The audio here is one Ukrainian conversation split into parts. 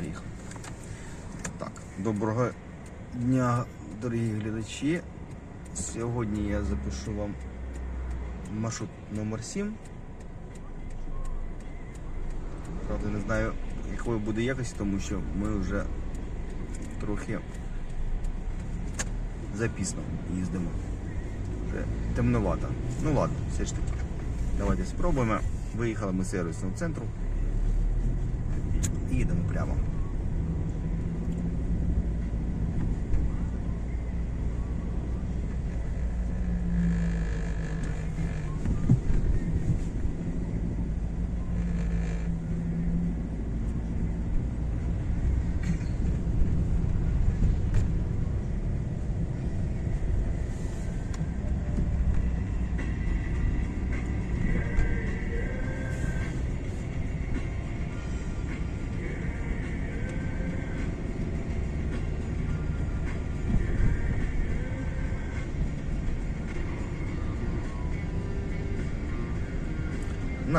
приїхав. Так, доброго дня, дорогі глядачі. Сьогодні я запишу вам маршрут номер 7. Правда, не знаю, якою буде якість, тому що ми вже трохи запізно їздимо. Вже темновато. Ну ладно, все ж таки. Давайте спробуємо. Виїхали ми з сервісного центру. І їдемо прямо.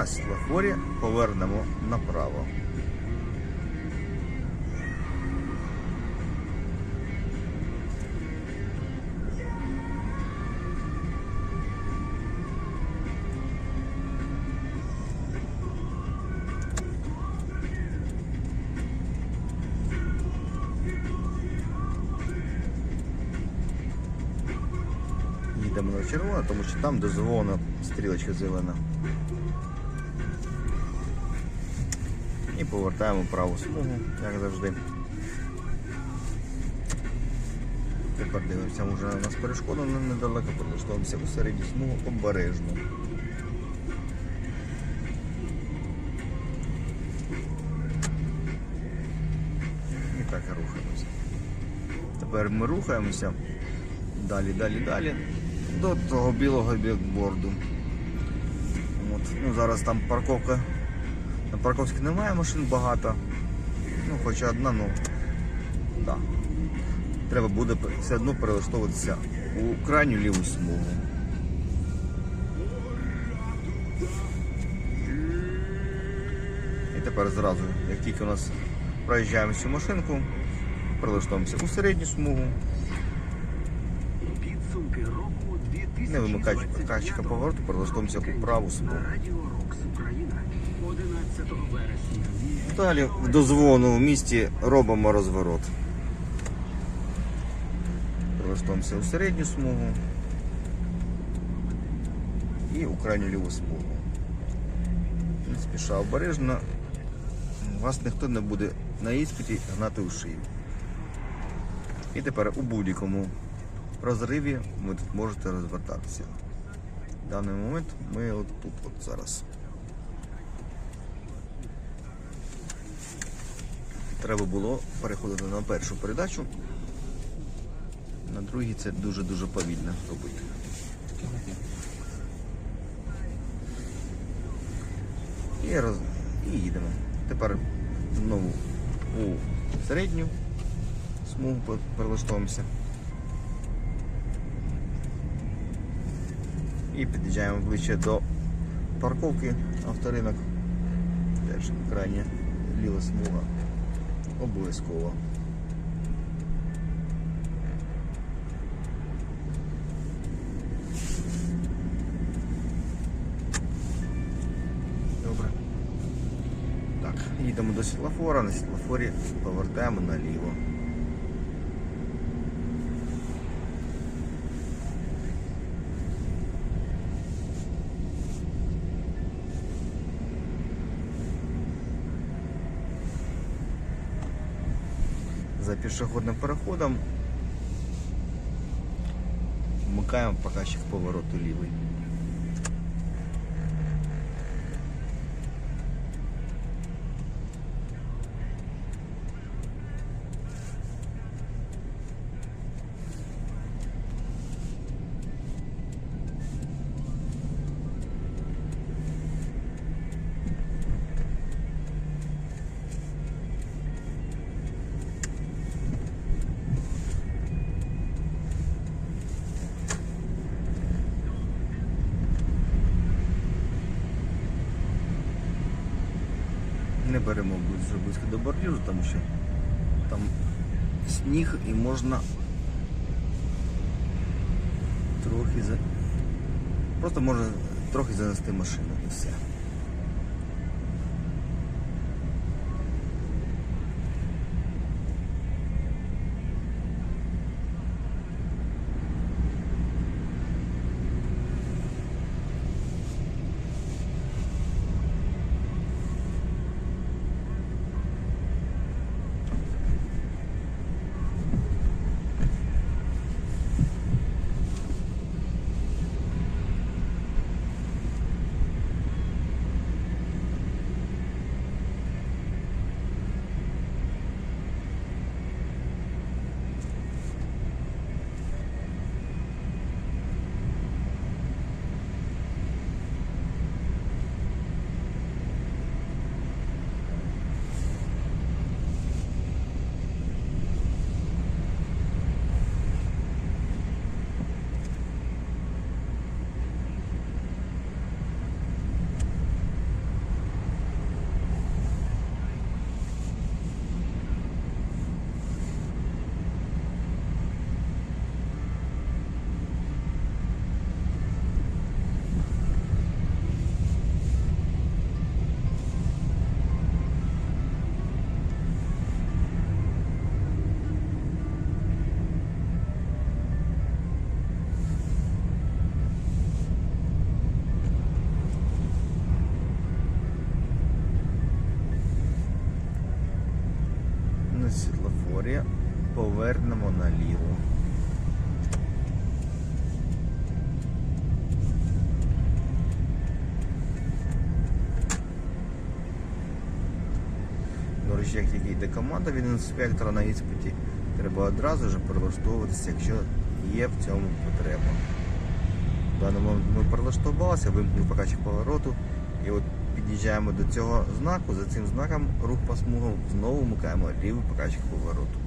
На світлофорі повернемо направо. Їдемо на червоне, тому що там дозволена стрілочка зелена. Повертаємо праву смугу, як завжди. Тепер дивимося, може у нас перешкода не- недалеко, прилаштовуємося у середню смугу обережно. І так і рухаємося. Тепер ми рухаємося далі, далі, далі до того білого бікборду. От. Ну, зараз там парковка на парковці немає машин багато. Ну, хоча одна, ну. Да. Треба буде все одно перелаштовуватися у крайню ліву смугу. І тепер зразу, як тільки у нас проїжджаємо цю машинку, прилаштовуємося у середню смугу, Підсумки року 2025 не вимикаючи показчика повороту, прилаштовуємося у праву смугу. Далі в дозволеному місті робимо розворот. Прилаштуємося у середню смугу і у крайню ліву смугу. Не спіша обережно. Вас ніхто не буде на іспиті гнати у шию. І тепер у будь-якому розриві ви тут можете розвертатися. В даний момент ми от тут от зараз. Треба було переходити на першу передачу. На другій це дуже-дуже повільно робити. І, роз... і їдемо. Тепер знову у середню смугу пе- перелаштовуємося. І під'їжджаємо ближче до парковки авторинок. Теж крайня ліва смуга. Обов'язково. Добре. Так, їдемо до світлофора, на світлофорі повертаємо наліво. За пішохідним переходом. Вмикаємо показчик повороту лівий. Беремо дуже близько до бордюру, тому що там сніг і можна трохи за... Просто можна трохи занести машину і все. Як тільки йде команда від інспектора на іспиті, треба одразу ж прилаштовуватися, якщо є в цьому потреба. В даний момент ми прилаштувалися, вимкнули показчик повороту і от під'їжджаємо до цього знаку, за цим знаком рух по смугам знову вмикаємо лівий показчик повороту.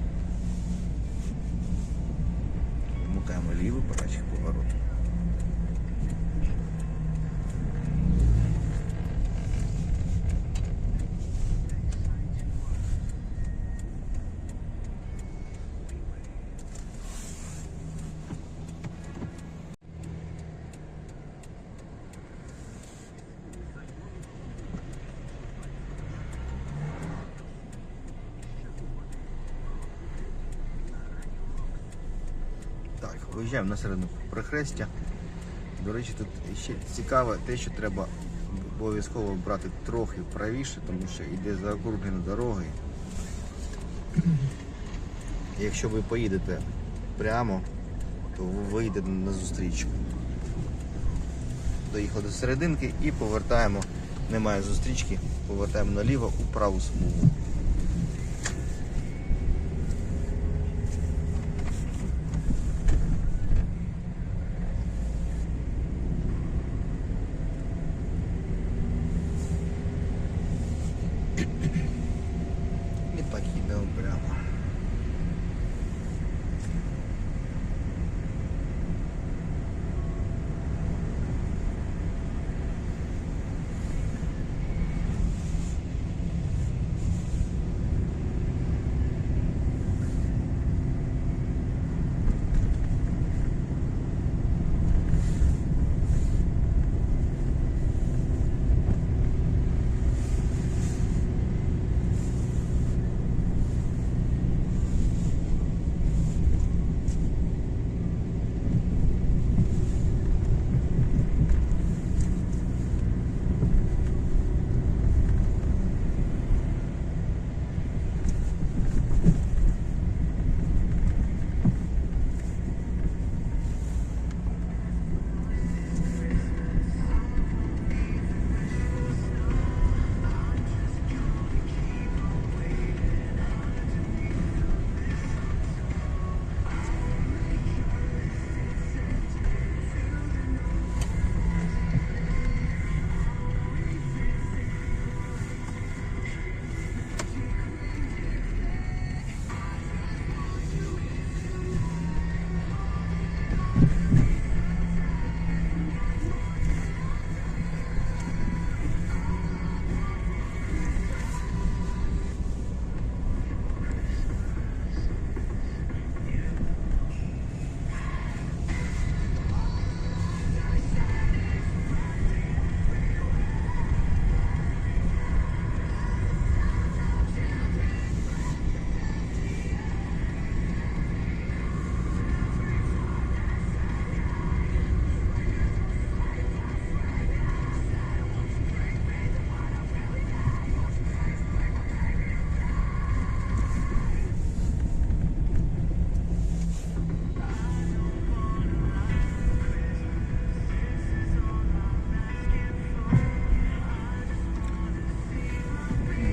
Вмикаємо лівий показчик повороту. Так, виїжджаємо на середину прихрестя. До речі, тут ще цікаве те, що треба обов'язково брати трохи правіше, тому що йде заокруглена дороги. Якщо ви поїдете прямо, то ви вийдете на зустрічку. Доїхали до серединки і повертаємо, немає зустрічки, повертаємо наліво у праву смугу.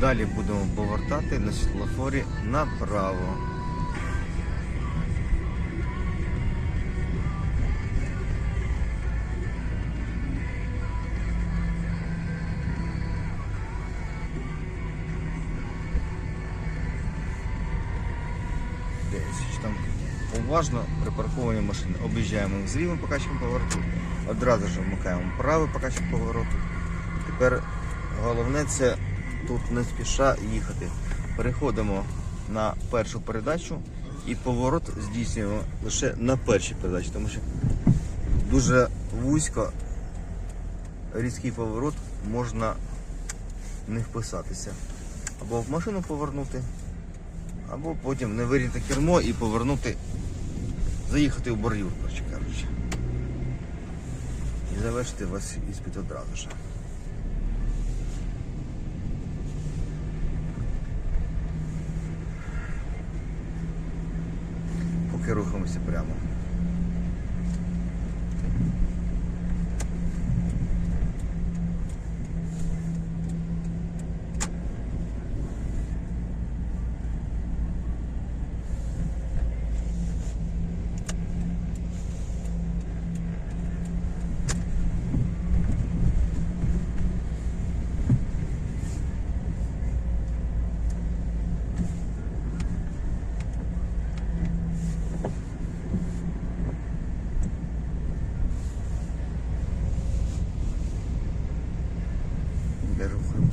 Далі будемо повертати на світлофорі направо. Там уважно припарковані машини. Об'їжджаємо з лівим покачем повороту, одразу ж вмикаємо правий покачем повороту. Тепер головне це тут не спіша їхати. Переходимо на першу передачу і поворот здійснюємо лише на першій передачі, тому що дуже вузько різкий поворот можна не вписатися. Або в машину повернути, або потім не вирівняти кермо і повернути, заїхати у бордюр, коротше кажучи. І завершити вас іспит одразу ж. Рухаємося прямо.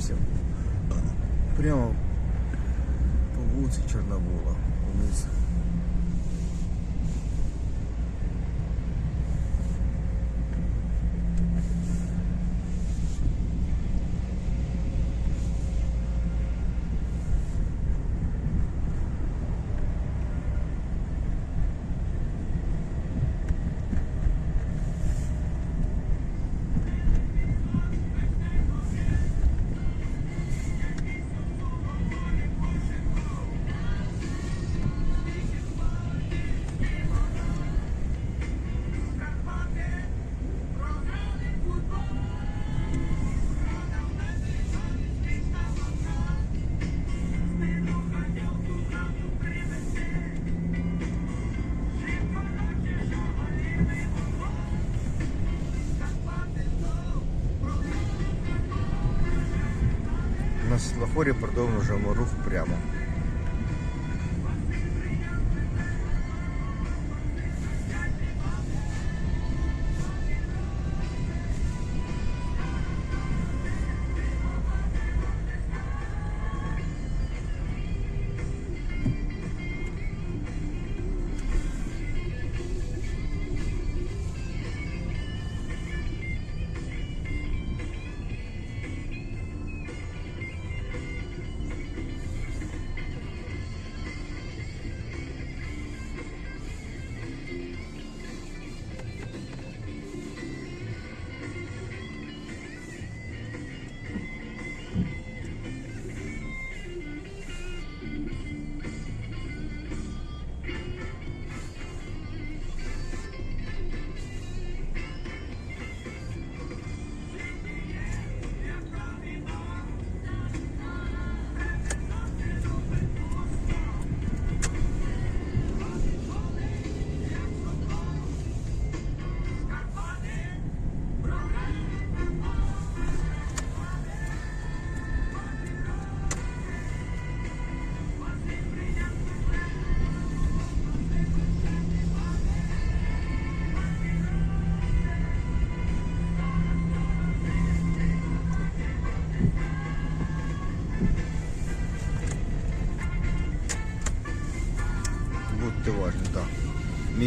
Де Світлофорі продовжуємо рух прямо.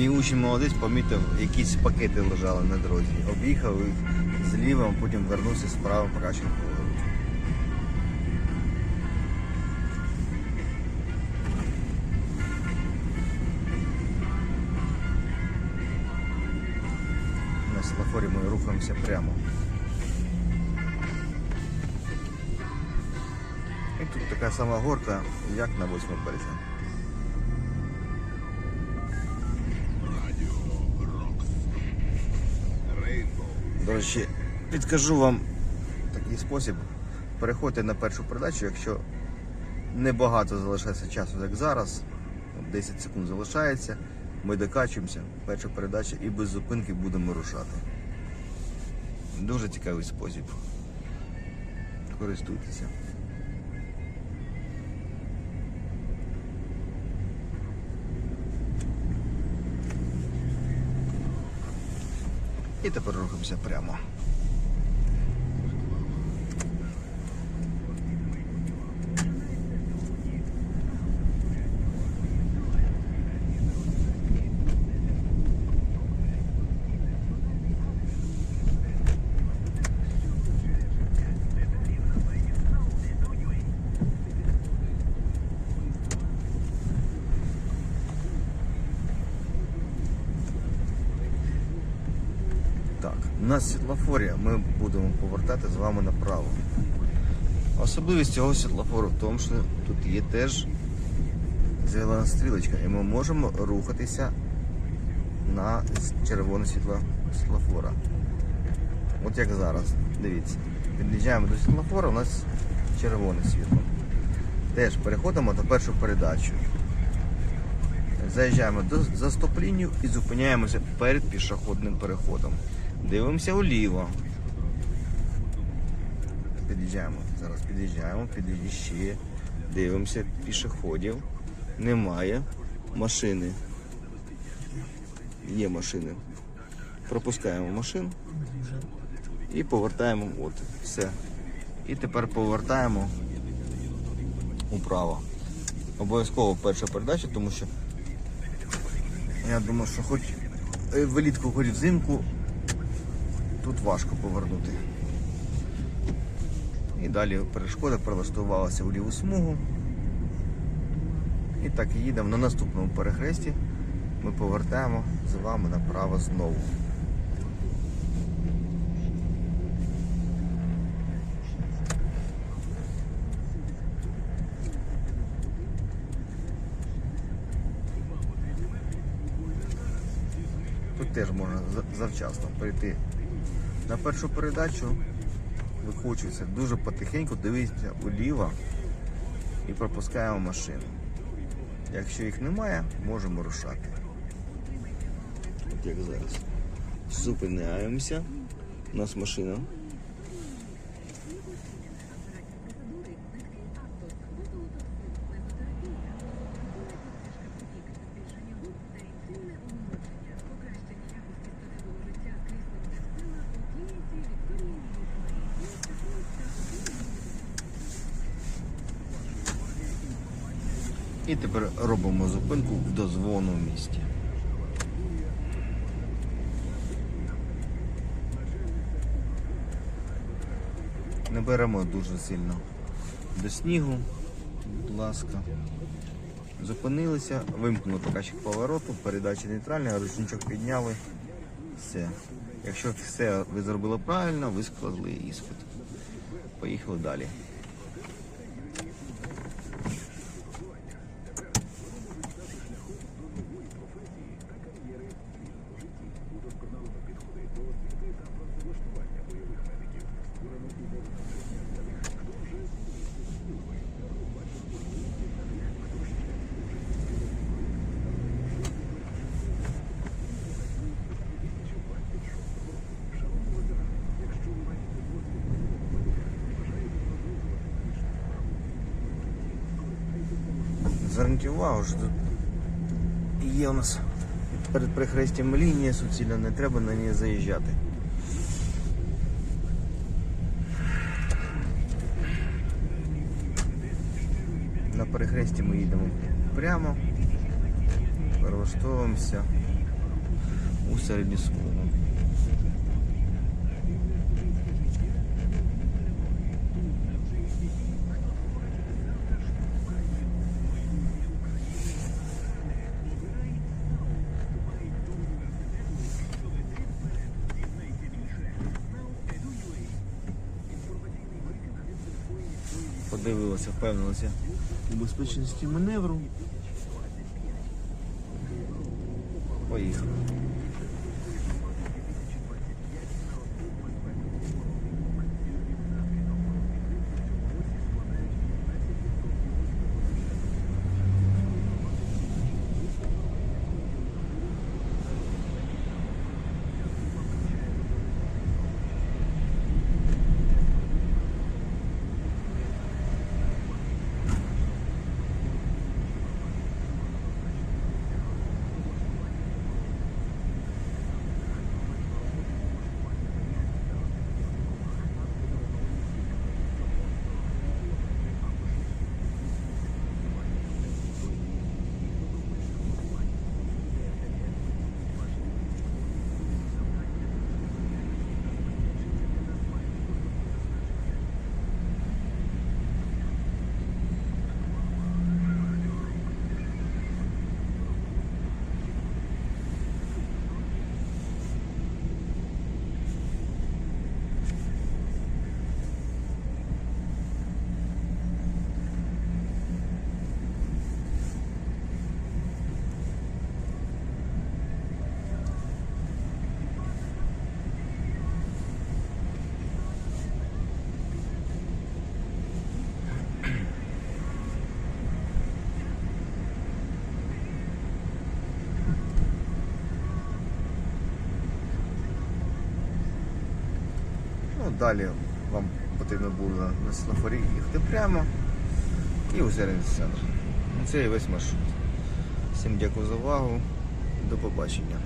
Мій учень молодець помітив, якісь пакети лежали на дорозі. Об'їхав їх зліва, потім вернувся справа покращив поворот. На світлофорі ми рухаємося прямо. І тут така сама горка, як на 8 березня. Речі, підкажу вам такий спосіб. Переходьте на першу передачу, якщо Небагато залишається часу, як зараз. 10 секунд залишається. Ми докачуємося, перша передача і без зупинки будемо рушати. Дуже цікавий спосіб. Користуйтеся. І тепер рухаємося прямо. Так, на світлофорі ми будемо повертати з вами направо. Особливість цього світлофору в тому, що тут є теж зелена стрілочка, і ми можемо рухатися на червоне світло світлофора. От як зараз, дивіться. Під'їжджаємо до світлофора, у нас червоне світло. Теж переходимо на першу передачу. Заїжджаємо до, за стоп-лінію і зупиняємося перед пішохідним переходом. Дивимося вліво. Під'їжджаємо. Зараз під'їжджаємо, ще. Дивимося пішоходів. Немає машини. Є машини. Пропускаємо машин і повертаємо. От, все. І тепер повертаємо управо. Обов'язково перша передача, тому що я думаю, що хоч е, влітку, хоч взимку тут важко повернути. І далі перешкода прилаштувалася в ліву смугу. І так їдемо на наступному перехресті. Ми повертаємо з вами направо знову. Тут теж можна завчасно прийти на першу передачу. Викручується дуже потихеньку, дивіться уліво і пропускаємо машину. Якщо їх немає, можемо рушати. От як зараз. Зупиняємося. У нас машина. І тепер робимо зупинку в дозволеному місці. Не беремо дуже сильно до снігу, будь ласка. Зупинилися, вимкнули показчик повороту, передача нейтральна, ручничок підняли. Все. Якщо все ви зробили правильно, ви склали іспит. Поїхали далі. Зверніть увагу, що тут є у нас перед прихрестям лінія суцільна, не треба на неї заїжджати. На перехресті ми їдемо прямо, перелаштовуємося у середню смугу. Подивилися, впевнилася у безпечності маневру. Поїхали. Далі вам потрібно буде на світлофорі їхати прямо і у сервіс центр. Це і весь маршрут. Всім дякую за увагу. До побачення.